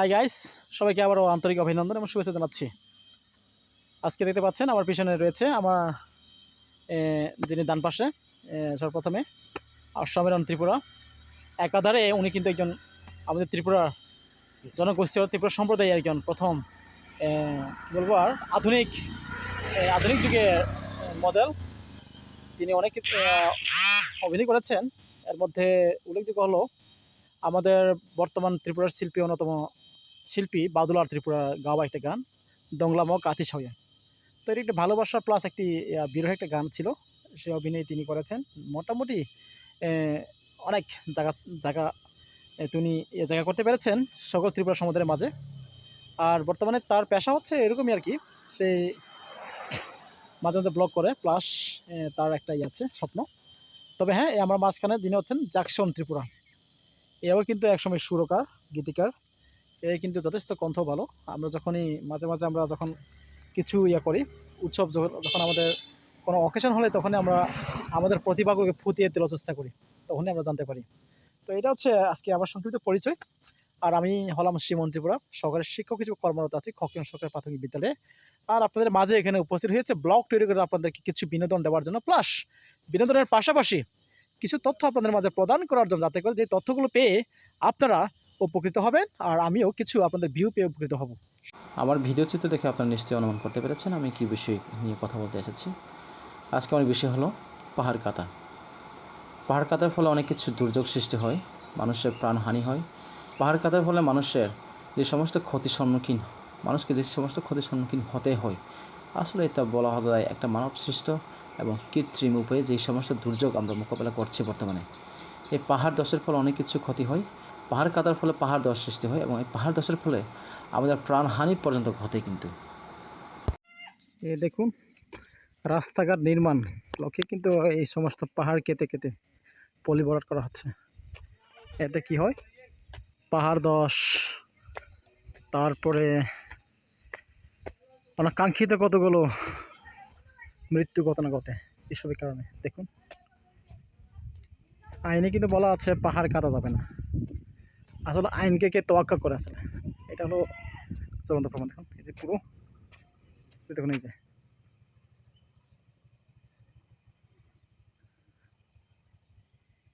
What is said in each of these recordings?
Hi guys সবাইকে আবারও আন্তরিক অভিনন্দন এবং শুভেচ্ছা জানাচ্ছি। আজকে দেখতে পাচ্ছেন আমার পিছনে রয়েছে আমার যিনি ডান পাশে সর্বপ্রথমে অশ্বমেরন ত্রিপুরা। একাধারে উনি কিন্তু একজন আমাদের ত্রিপুরার জনগোষ্ঠী ত্রিপুরা সম্প্রদায়ের একজন প্রথম বলব আর আধুনিক আধুনিক যুগের মডেল তিনি অনেক অভিনয় করেছেন। এর মধ্যে উল্লেখযোগ্য হলো আমাদের বর্তমান ত্রিপুরার শিল্পী অন্যতম শিল্পী বাদুলার ত্রিপুরা গাওয়া একটা গান দংলাম কাতি ছয়া তো এটি একটা ভালোবাসা প্লাস একটি বিরহ একটা গান ছিল। সে অভিনয় তিনি করেছেন। মোটামুটি অনেক জায়গা জায়গা তিনি জায়গা করতে পেরেছেন সকল ত্রিপুরা সমুদ্রের মাঝে। আর বর্তমানে তার পেশা হচ্ছে এরকমই আর কি। সে মাঝে মাঝে ব্লগ করে প্লাস তার একটা ইয়ে আছে, স্বপ্ন। তবে হ্যাঁ আমার মাঝখানে তিনি হচ্ছেন জাকসন ত্রিপুরা এও কিন্তু একসময় সুরকার, গীতিকার। এ কিন্তু যথেষ্ট কণ্ঠ ভালো। আমরা যখনই মাঝে মাঝে আমরা যখন কিছু ইয়ে করি, উৎসব যখন আমাদের কোনো অকেশন হলে তখনই আমরা আমাদের প্রতিভাকে ফুটিয়ে তোলার চেষ্টা করি, তখনই আমরা জানতে পারি। তো এটা হচ্ছে আজকে আমার সংক্ষিপ্ত পরিচয়। আর আমি হলাম শ্রীমন ত্রিপুরা সরকারের শিক্ষক হিসেবে কর্মরত আছি খকিম সরকারি প্রাথমিক বিদ্যালয়ে। আর আপনাদের মাঝে এখানে উপস্থিত হয়েছে ব্লগ তৈরি করে আপনাদেরকে কিছু বিনোদন দেওয়ার জন্য। প্লাস বিনোদনের পাশাপাশি কিছু তথ্য আপনাদের মাঝে প্রদান করার জন্য, যাতে করে যে তথ্যগুলো পেয়ে আপনারা উপকৃত হবেন আর আমিও কিছু আপনাদের ভিউ পেয়ে উপকৃত হব। আমার ভিডিও চিত্র দেখে আপনারা নিশ্চয়ই অনুমান করতে পেরেছেন, আমি কী বিষয় নিয়ে কথা বলতে এসেছি। আজকে আমার বিষয় হলো পাহাড় কাতা পাহাড় কাতার ফলে অনেক কিছু দুর্যোগ সৃষ্টি হয়, মানুষের প্রাণহানি হয়। পাহাড় কাতার ফলে মানুষের যে সমস্ত ক্ষতির সম্মুখীন, মানুষকে যে সমস্ত ক্ষতির সম্মুখীন হতে হয়, আসলে এটা বলা যায় একটা মানব সৃষ্ট এবং কৃত্রিম উপায়ে যেই সমস্ত দুর্যোগ আমরা মোকাবেলা করছি বর্তমানে। এই পাহাড় দশের ফলে অনেক কিছু ক্ষতি হয় পাহাড় কাটার ফলে পাহাড় দশ সৃষ্টি হয় এবং এই পাহাড় দশের ফলে আমাদের প্রাণহানি পর্যন্ত ঘটে কিন্তু। এ দেখুন, রাস্তাঘাট নির্মাণ। লক্ষ্যে কিন্তু এই সমস্ত পাহাড় কেটে কেটে পলি ভরাট করা হচ্ছে। এতে কি হয়? পাহাড় দশ, তারপরে অনাকাঙ্ক্ষিত কতগুলো মৃত্যু ঘটনা ঘটে এসবের কারণে। দেখুন, আইনে কিন্তু বলা আছে পাহাড় কাটা যাবে না। আসলে আইনকে কে তোয়াক্কা করে আসলে। এটা হলো চলন্ত প্রমাণ। দেখুন এই যে পুরো দেখুন এই যে।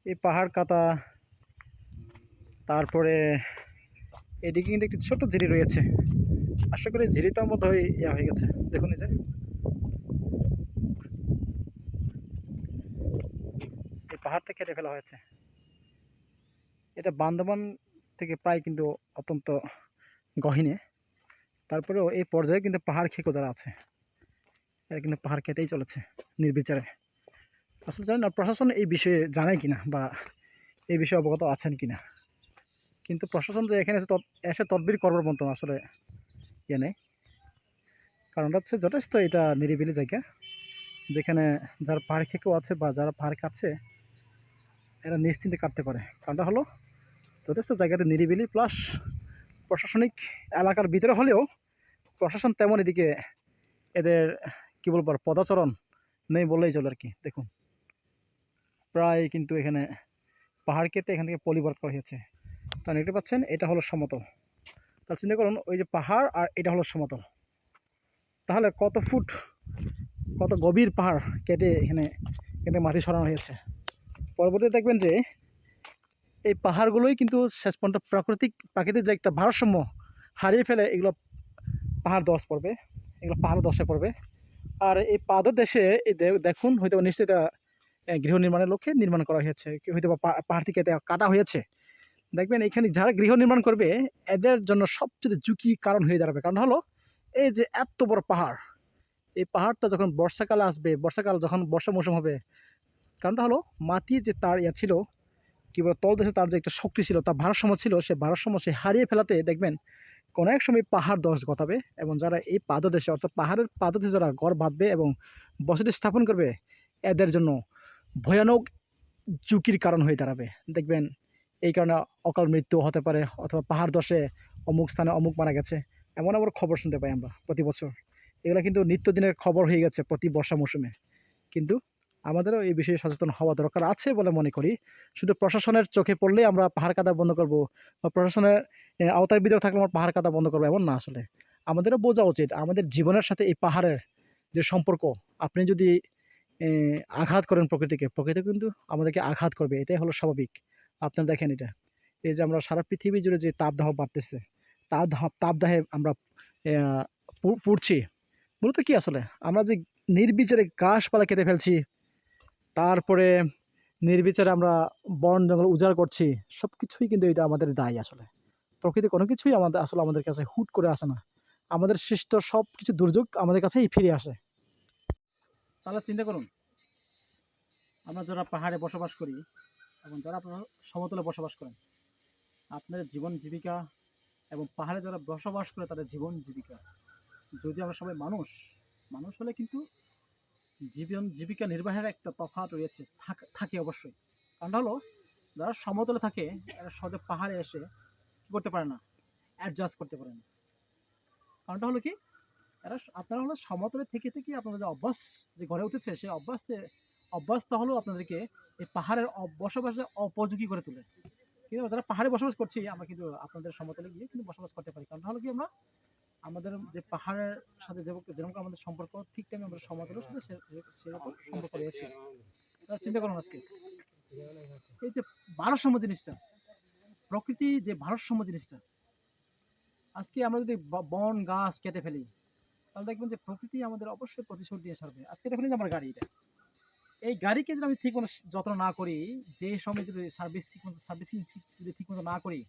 এই পাহাড় কাটা, তারপরে এদিকে কিন্তু একটি ছোট ঝিরি রয়েছে। আশা করি ঝিরিটার মধ্যে ইয়া হয়ে গেছে। দেখুন এই যে। এই পাহাড়টা কেটে ফেলা হয়েছে। এটা বান্দরবান থেকে প্রায় কিন্তু অত্যন্ত গহীনে। তারপরেও এই পর্যায়ে কিন্তু পাহাড় খেকো যারা আছে, এরা কিন্তু পাহাড় কেটেই চলেছে নির্বিচারে। আসলে জানেন না, প্রশাসন এই বিষয়ে জানায় কিনা বা এই বিষয়ে অবগত আছেন কিনা? কিন্তু প্রশাসন যে এখানে এসে এসে তদবির করবার মতো আসলে ইয়ে নেই। কারণটা হচ্ছে যথেষ্ট এটা নিরিবিলি জায়গা, যেখানে যারা পাহাড় খেকেও আছে বা যারা পাহাড় কাটছে এরা নিশ্চিন্তে কাটতে পারে। কারণটা হলো যথেষ্ট জায়গাতে নিরিবিলি প্লাস প্রশাসনিক এলাকার ভিতরে হলেও প্রশাসন তেমন এদিকে এদের, কি বলব পদাচরণ নেই বললেই চলে আর কি, দেখুন। প্রায় কিন্তু এখানে পাহাড় কেটে এখান থেকে পলিবর্ট করা হয়েছে। তা দেখতে পাচ্ছেন, এটা হলো সমতল। তাহলে চিন্তা করুন, ওই যে পাহাড় আর এটা হলো সমতল। তাহলে কত ফুট, কত গভীর পাহাড় কেটে এখানে এখানে মাটি সরানো হয়েছে? পরবর্তীতে দেখবেন যে এই পাহাড়গুলোই কিন্তু শেষ পর্যন্ত প্রাকৃতিক প্রাকৃতিক যে একটা ভারসাম্য হারিয়ে ফেলে, এগুলো পাহাড় দশ পড়বে এগুলো পাহাড় দশে পড়বে আর এই পাদদেশে এই দে- দেখুন হয়তো নিশ্চয়ই গৃহ নির্মাণের লক্ষ্যে নির্মাণ করা হয়েছে হয়তো পাহাড় থেকে কাটা হয়েছে। দেখবেন, এখানে যারা গৃহ নির্মাণ করবে, এদের জন্য সবচেয়ে ঝুঁকি কারণ হয়ে দাঁড়াবে। কারণ হলো, এই যে এত বড় পাহাড়, এই পাহাড়টা যখন বর্ষাকালে আসবে, বর্ষাকাল যখন বর্ষা মৌসুম হবে, কারণটা হলো মাটি যে তার ইয়া ছিল কি বলে, তলদেশে তার যে একটা শক্তি ছিল, তার ভারসাম্য ছিল, সে ভারসাম্য সে হারিয়ে ফেলাতে দেখবেন কোনো এক সময় পাহাড় দশ ঘটাবে এবং যারা এই পাদদেশে, অর্থাৎ পাহাড়ের পাদদেশে যারা গড় বাঁধবে এবং বসতি স্থাপন করবে, এদের জন্য ভয়ানক ঝুঁকির কারণ হয়ে দাঁড়াবে। দেখবেন এই কারণে অকাল মৃত্যু হতে পারে অথবা পাহাড় দশে অমুক স্থানে অমুক মারা গেছে, এমন এমন খবর শুনতে পাই আমরা প্রতি বছর। এগুলো কিন্তু নিত্যদিনের খবর হয়ে গেছে প্রতি বর্ষা মৌসুমে। কিন্তু আমাদেরও এই বিষয়ে সচেতন হওয়া দরকার আছে বলে মনে করি। শুধু প্রশাসনের চোখে পড়লেই আমরা পাহাড় কাটা বন্ধ করব বা প্রশাসনের আওতার ভিতরে থাকলে আমরা পাহাড় কাটা বন্ধ করব এমন না আসলে। আমাদেরও বোঝা উচিত, আমাদের জীবনের সাথে এই পাহাড়ের যে সম্পর্ক, আপনি যদি আঘাত করেন প্রকৃতিকে, প্রকৃতি কিন্তু আমাদেরকে আঘাত করবে, এটাই হলো স্বাভাবিক। আপনারা দেখেন এটা, এই যে আমরা সারা পৃথিবী জুড়ে যে তাপদাহ বাড়তেছে, তাপদাহ, তাপদাহে আমরা পুড়ছি, মূলত কি আসলে? আমরা যে নির্বিচারে গাছপালা কেটে ফেলছি তারপরে নির্বিচারে আমরা বন, জঙ্গল উজাড় করছি সব কিছুই কিন্তু এটা আমাদের দায় আসলে। প্রকৃতি কোনো কিছুই আমাদের, আসলে আমাদের কাছে হুট করে আসে না। আমাদের সৃষ্ট সব কিছু দুর্যোগ আমাদের কাছেই ফিরে আসে। তাহলে চিন্তা করুন, আমরা যারা পাহাড়ে বসবাস করি এবং যারা আপনারা সমতলে বসবাস করেন, আপনাদের জীবন জীবিকা এবং পাহাড়ে যারা বসবাস করে তাদের জীবন জীবিকা। যদি আমরা সবাই মানুষ মানুষ হলে কিন্তু জীবন জীবিকা নির্বাহের একটা তফাৎ রয়েছে, থাক- অবশ্যই। কারণটা হলো, যারা সমতলে থাকে সহজে পাহাড়ে এসে করতে পারে না অ্যাডজাস্ট করতে পারে না। কারণটা হলো কি, এরা আপনারা হলো সমতলে থেকে থেকে আপনাদের যে অভ্যাস যে গড়ে উঠেছে, সেই অভ্যাসে, অভ্যাসটা হলো আপনাদেরকে এই পাহাড়ের বসবাসে অপযোগী করে তোলে। কিন্তু যারা পাহাড়ে বসবাস করছি, আমরা কিন্তু আপনাদের সমতলে গিয়ে কিন্তু বসবাস করতে পারি। কারণ হলো কি আমরা আমাদের যে পাহাড়ের সাথে যেরকম আমাদের সম্পর্ক, ঠিক টাইমে আমাদের সমতলের সাথে সেরকম সম্পর্ক রয়েছে। চিন্তা করুন আজকে। এই যে ভারসাম্য জিনিসটা, প্রকৃতি যে ভারসাম্য জিনিসটা, আজকে আমরা যদি বন, গাছ কেটে ফেলি, তাহলে দেখবেন যে প্রকৃতি আমাদের অবশ্যই প্রতিশোধ দিয়ে ছাড়বে। আজকে এই যে আমার গাড়ি এটা। এই গাড়িকে যদি আমি ঠিক মতো যত্ন না করি, যে সময় যদি সার্ভিস ঠিক মতো সার্ভিসিং যদি ঠিক মতো না করি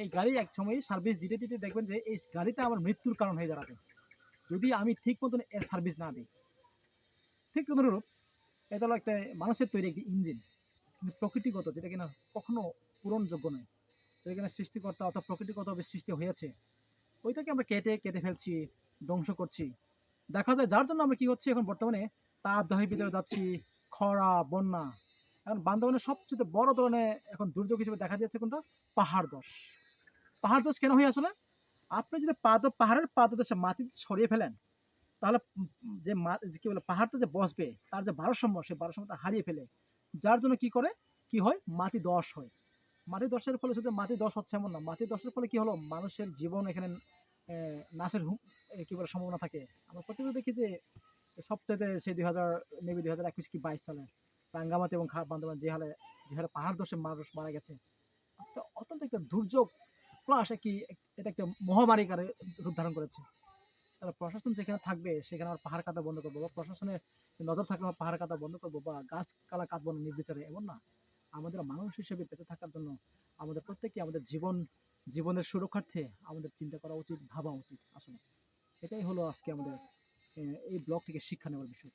এই গাড়ি এক সময় সার্ভিস দিতে দিতে দেখবেন যে এই গাড়িটা আমার মৃত্যুর কারণ হয়ে দাঁড়াবে। যদি আমি ঠিক মতন এর সার্ভিস না দিই, ঠিক অনুরূপ এটা হলো একটা মানুষের তৈরি একটি ইঞ্জিন কিন্তু প্রকৃতিগত, যেটা কিনা কখনো পূরণযোগ্য নয়। যেটা কিনা সৃষ্টিকর্তা অর্থাৎ প্রকৃতিগতভাবে সৃষ্টি হয়েছে, ওইটাকে আমরা কেটে কেটে ফেলছি, ধ্বংস করছি। দেখা যায় যার জন্য আমরা কি হচ্ছে এখন বর্তমানে তাপদাহের ভিতরে যাচ্ছি, খরা, বন্যা। এখন বান্দরবনের সবচেয়ে বড় ধরনের এখন দুর্যোগ হিসেবে দেখা যাচ্ছে কোনটা? পাহাড় দশ। পাহাড় দশ কেন হয়ে আসলে আপনি যদি পাদ, পাহাড়ের পাদদেশে মাটি সরিয়ে ফেলেন, তাহলে যে কি বলে, পাহাড়টা যে বসবে, তার যে ভারসাম্য, সে ভারসাম্যটা হারিয়ে ফেলে। যার জন্য কি করে? কি হয়? মাটি দশ হয়। মাটি দশের ফলে শুধু মাটি দশ হচ্ছে এমন না। মাটি দশের ফলে কি হলো? মানুষের জীবন এখানে নাশের কি বলে, সম্ভাবনা থাকে। আমরা প্রতিদিন দেখি যে সপ্তাহে সেই দুই হাজার মেবি দুই হাজার একুশ কি বাইশ সালে রাঙ্গামাটি এবং খা, বান্দরবান যে হালে, যে হারে পাহাড় দোষে মানুষ মারা গেছে। অত্যন্ত একটা দুর্যোগ প্লাস কি এটা একটা মহামারী কারে রূপ ধারণ করেছে। তাহলে প্রশাসন যেখানে থাকবে, সেখানে আমার পাহাড় কাটা বন্ধ করব বা প্রশাসনের নজর থাকলে আমার পাহাড় কাটা বন্ধ করব বা গাছ কালা কাটবো না নির্বিচারে, এমন না। আমাদের মানুষ হিসেবে বেঁচে থাকার জন্য আমাদের প্রত্যেককে আমাদের জীবন, জীবনের সুরক্ষার্থে আমাদের চিন্তা করা উচিত, ভাবা উচিত, আসলে। এটাই হলো আজকে আমাদের এই ব্লগ থেকে শিক্ষা নেওয়ার বিষয়।